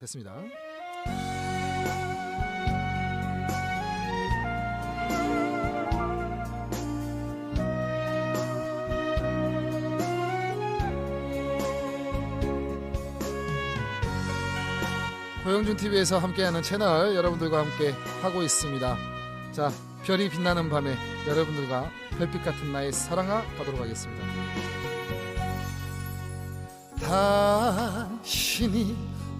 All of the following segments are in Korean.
됐습니다. 고영준 TV에서 함께하는 채널 여러분들과 함께 하고 있습니다. 자, 별이 빛나는 밤에 여러분들과 별빛 같은 나의 사랑아 가도록 하겠습니다. 당신이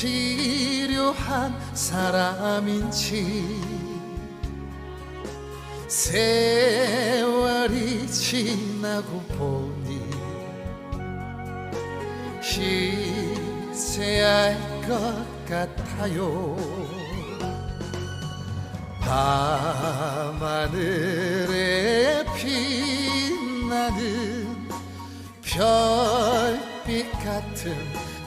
필요한 사람인지. 세월이 지나고 보니 알것 같아요. 밤하늘에 빛나는 별빛 같은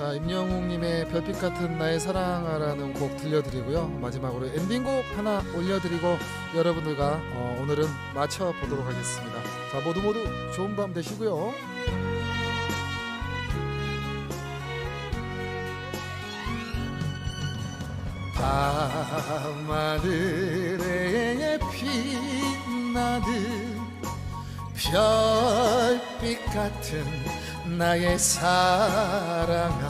자 임영웅님의 별빛 같은 나의 사랑아라는 곡 들려드리고요. 마지막으로 엔딩곡 하나 올려드리고 여러분들과 어, 오늘은 마쳐 보도록 하겠습니다. 자 모두 모두 좋은 밤 되시고요. 밤하늘에 빛나는 별빛 같은 나의 사랑아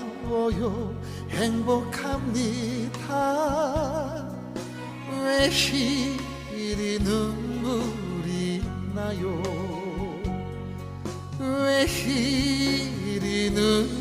요. 행복합니다. 왜 이리 눈물이 나요? 왜 이리 눈